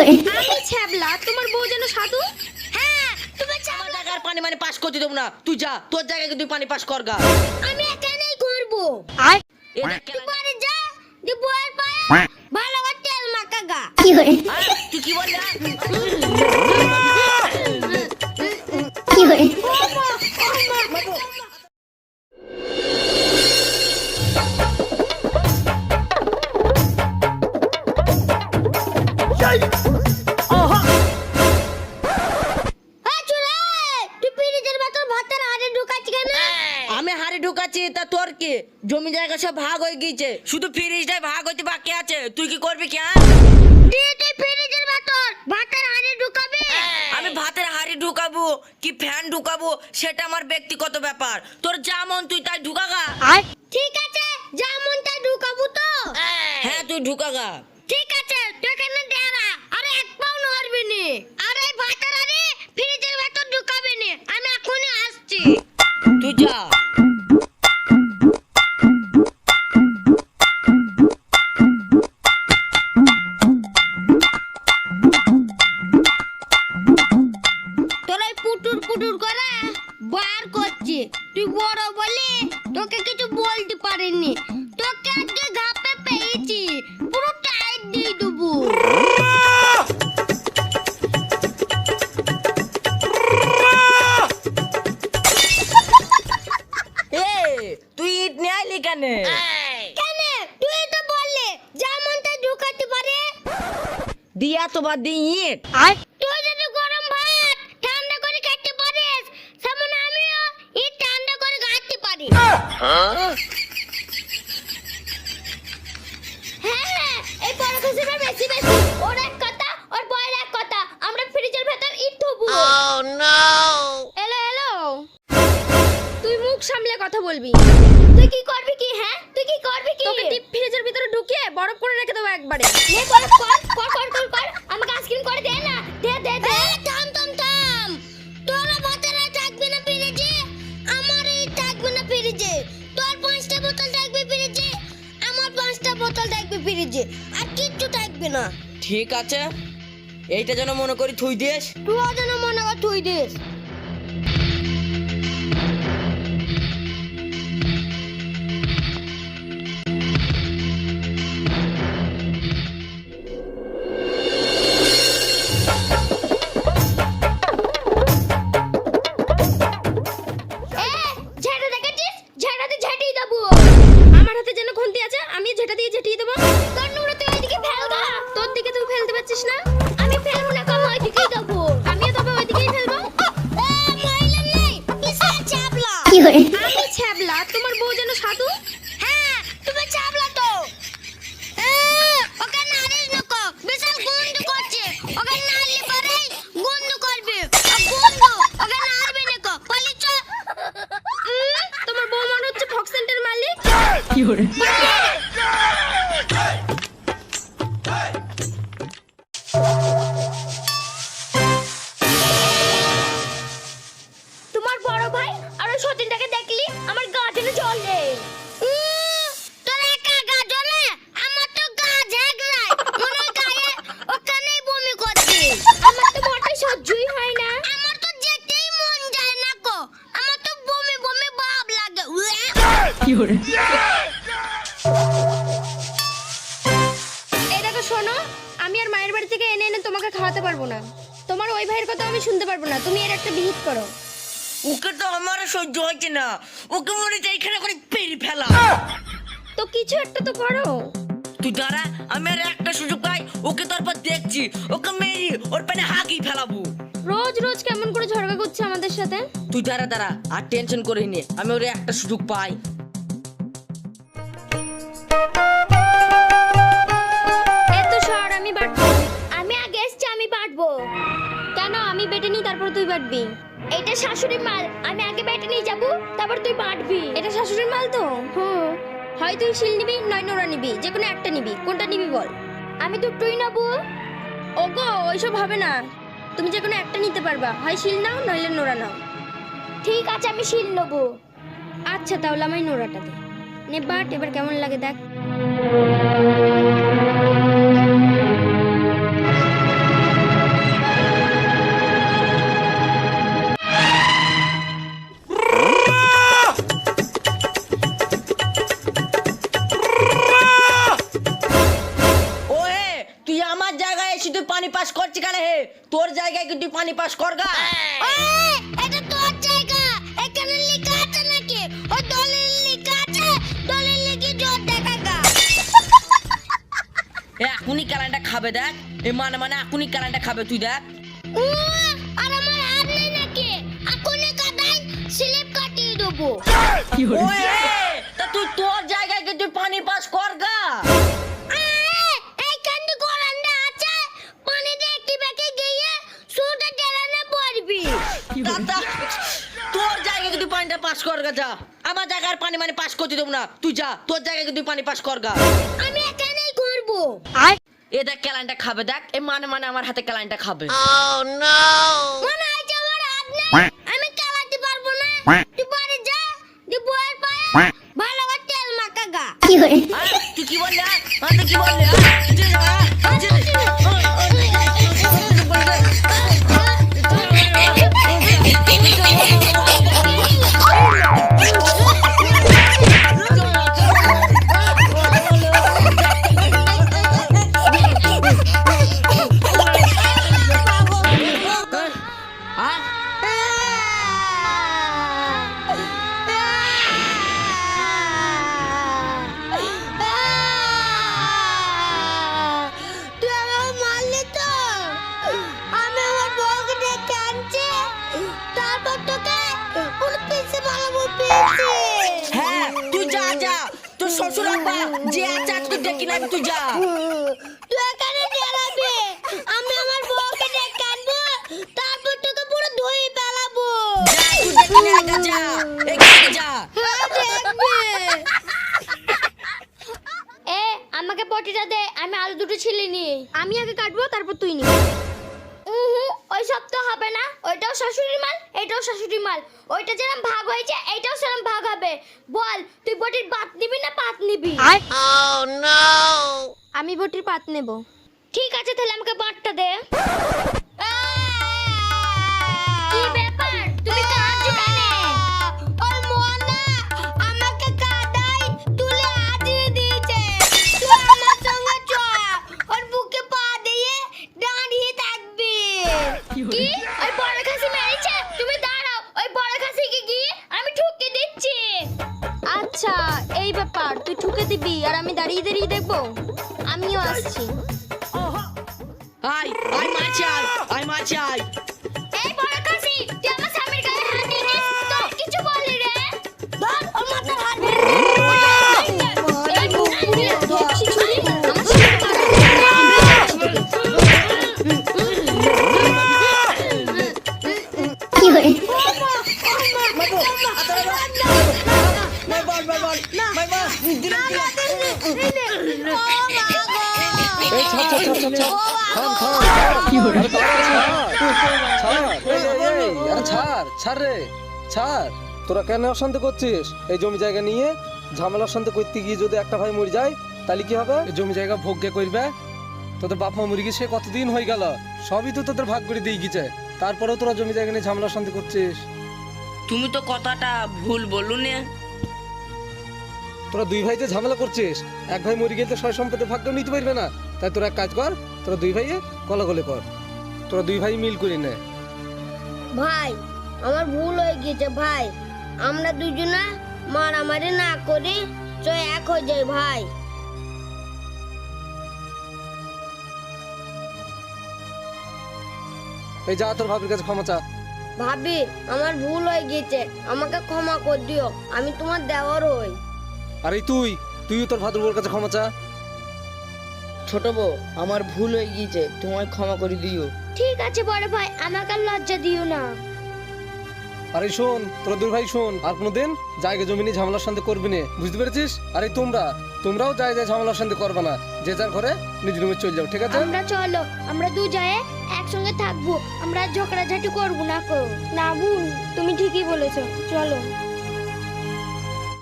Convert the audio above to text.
আমি ছ্যাবলা তোমার বউ যেন সাধু? হ্যাঁ তুমি আমার জায়গার পানি মানে পাস করতে দেবো না। তুই যা তোর জায়গায় তুই পানি পাস কর গা। আমি এখানেই করব। এ তুই কেলা- যা দি বউয়ের পায়ে ভালো করে তেল মাখা গা। আরে, তুই কি বললি ঢুকাচ্ছি তা তোর কি? জমি জায়গা সব ভাগ হয়ে গিয়েছে। শুধু ফ্রিজটাই ভাগ হইতে বাকি আছে। তুই কি করবি কি হ্যাঁ? তুই তুই পিরিজের ভাতের আরে ঢুকাবি? আমি ভাতের হাড়ি ঢুকাবো কি ফ্যান ঢুকাবো সেটা আমার ব্যক্তিগত ব্যাপার। তোর যা মন তুই তাই ঢুকাগা ঠিক আছে যা মন তাই ঢুকাবো তো। হ্যাঁ। তুই ঢুকাগা ঠিক আছে তুই এখানে দাঁড়া। আরে এক পাও নড়বি নি। আরে ভাতের আরে ফ্রিজের ভেতর ঢুকাবি নি। আমি এখনই আসছি। তুই যা। তুই বড় বলি তোকে কিছু বলতে পারিনি। তোকে আজকে ঘাপে পেয়েছি। পুরো টাইট দিয়ে দেবো। তুই ইট নিয়ে আইলি কেন? কেন? তুই তো বললি যেমন তাই ঢুকাতে পারে। দিয়া তো বাদ দি ইট তুই যদি গরম ভাত ঠান্ডা করে খেতে পারিস তেমন আমিও এই ঠান্ডা করে খাতে পারি হ্যাঁ এই বড় বেশি বেশি। ওর এক কথা ওর বয়ের এক কথা। আমরা ফ্রিজের ভেতর ইট থবু। এলো এলো। তুই মুখ সামলে কথা বলবি। তুই কি করবি কি হ্যাঁ? তুই কি করবি কি? তোকে ডিপ ফ্রিজের ভিতরে ঢুকিয়ে বরফ করে রেখে দেবো একবারে। নে কর কর কর কর কর কর আমাকে আইসক্রিম করে দে না। দে দে দে। থাম থাম থাম। তোরা ভাতেরা থাকবে না ফ্রিজে আমার এই থাকবে না ফ্রিজে ফ্রিজে আর কিচ্ছু থাকবে না। ঠিক আছে। এইটা যেন মনে করি থুই দিস তুইও যেন মনে কর থুই দিস। ছ্যাবলা তোমার বউ যেন সাধু হ্যাঁ, তুমি চাবলা তো। ওকে নাড়িস নকো কো, বিশাল গন্ধ করছে। ওকে নাড়লে পরে গন্ধ করবে। ও ওকে নারবে না বলি চ। তোমার বউ মনে হচ্ছে ফক্সেন্টের মালিক তোমার এই দেখো শোনো আমি আর মায়ের বাড়ি থেকে এনে এনে তোমাকে খাওয়াতে পারব না। তোমার ওই ভাইয়ের কথা আমি শুনতে পারব না। তুমি এর একটা বিহিত করো। ওকে তো আমার সহ্য হচ্ছে না। ওকে মনে হচ্ছে এইখানে করে পেরি ফেলা। তো কিছু একটা তো করো। তুই দাঁড়া আমি আর একটা সুযোগ পাই ওকে তারপর দেখছি। ওকে মেরি ওর পানে হাঁকি ফেলাবো। রোজ রোজ কেমন করে ঝগড়া করছে আমাদের সাথে? তুই দাঁড়া দাঁড়া আর টেনশন করিস নে। আমি ওর একটা সুযোগ পাই। আমি আগে এসছি, আমি বাটবো কেন? আমি বেটে নিই তুই বাটবি এটা শাশুড়ি মাল। আমি আগে বেটে নিয়ে যাব, তারপর তুই বাটবি শাশুড়ির মাল তো? হুম। হয় তুই শিল নিবি, নয় নোড়া নিবি যে একটা নিবি। কোনটা নিবি বল। আমি দুটোই নেব। ওগো, ওইসব হবে না। তুমি যে একটা নিতে পারবা। হয় শিল নাও, নইলে নোড়া নাও। ঠিক আছে, আমি শিল নেব। আচ্ছা তাহলে আমায় নোড়াটা দে। নে বাট এবার কেমন লাগে দেখ তুই পানি পাস করছি কেন হে তোর জায়গায় কিন্তু পানি পাস করগা এটা তোর এখনই কারেন্টটা খাবে দেখ। এ মানে মানে এখনই কারেন্টটা খাবে তুই দেখ। উম, আর আমার হাত নেই নাকি? এখনই কাটাই স্লিপ কাটিয়ে দেবো। ওয়ে তা তুই তোর জায়গায় কি তুই পানি পাস কর গা। তোর জায়গায় কি তুই পানিটা পাস কর গা যা। আমার জায়গার পানি মানে পাস করতে দেবো না। তুই যা তোর জায়গায় কি তুই পানি পাস কর গা। এখানেই এ দেখ ক্যালানটা খাবে দেখ। এ মানে মানে আমার হাতে ক্যালানটা খাবে। মনে আমার হাত নেই। আমি চালাতে পারব না। তুই বাড়ি যা তুই বইয়ের পায়ে ভালো করে তেল মাখা গা আরে, তুই কি বললি? তুই কি? ওর পিছে হ্যাঁ তুই যা যা। তোর শ্বশুর আব্বা যে আছে আজকে দেখি না তুই যা। তুই এখানে দাঁড়াবি আমি আমার বউকে ডেকে আনব তারপর তোকে পুরো ধুয়ে ফেলাবো। যা তুই দেখি না একা যা। এখানে যা। হ্যাঁ এ আমাকে পটিটা দে আমি আলু দুটো ছিলে নিই আমি আগে কাটবো তারপর তুই নিবি। ওই সব তো হবে না। ওইটাও শাশুড়ির মাল এটাও শাশুড়ির মাল। ওইটা যেরকম ভাগ হয়েছে এইটাও সেরকম ভাগ হবে। বল তুই বটির পাত নিবি না পাত নিবি? আমি বটির পাত নেব। ঠিক আছে তাহলে আমাকে বাটটা দে। কি? ওই বড় খাসি মেরেছে? তুমি দাঁড়াও। ওই বড় খাসিকে গিয়ে আমি ঠুকে দিচ্ছি। আচ্ছা এই ব্যাপার। তুই ঠুকে দিবি আর আমি দাঁড়িয়ে দাঁড়িয়ে দেখব। আমিও আসছি। আয় আয় মাছ আয়। আয় মাছ আয়। ছাড় তোরা কেন অশান্তি করছিস এই জমি জায়গা নিয়ে ঝামেলা অশান্তি করতে গিয়ে যদি একটা ভাই মরে যায় তাহলে কি হবে জমি জায়গা ভোগ্য করবে তোদের বাপ মা মরে গেছে কতদিন হয়ে গেল সবই তো তোদের ভাগ করে দিয়ে গেছে তারপরেও তোরা জমি জায়গা নিয়ে ঝামেলা অশান্তি করছিস তুমি তো কথাটা ভুল বলু নে তোরা দুই ভাই যে ঝামেলা করছিস এক ভাই মরে গেলে সয় সম্পত্তি ভাগ কেউ নিতে পারবে না। তাই তোরা এক কাজ কর তোরা দুই ভাইয়ে কলাকলে কর। তোরা দুই ভাই মিল করে নে। ভাই আমার ভুল হয়ে গিয়েছে ভাই। আমরা দুজনা মারামারি না করি তো এক হয়ে যাই ভাই। এই যা তোর ভাবির কাছে ক্ষমা চা। ভাবি আমার ভুল হয়ে গিয়েছে আমাকে ক্ষমা কর দিও আমি তোমার দেওয়ার হই। আর এই তুই তুইও তোর ভাদ্রবোর কাছে ক্ষমা চা। ছোট বউ আমার ভুল হয়ে গিয়েছে তোমায় ক্ষমা করে দিও। ঠিক আছে বড় ভাই আমাকে আর লজ্জা দিও না। আরে শোন তোরা দুই ভাই শোন আর কোনোদিন জায়গা জমি নিয়ে ঝামেলা শান্তি করবি না বুঝতে পেরেছিস? আরে তোমরা তোমরাও যায় যায় ঝামেলা শান্তি করবে না যে যার ঘরে নিজের রুমে চলে যাও ঠিক আছে? আমরা চলো আমরা দু যায় একসঙ্গে থাকব আমরা ঝগড়াঝাটি করব না কো। না বোন তুমি ঠিকই বলেছ চলো।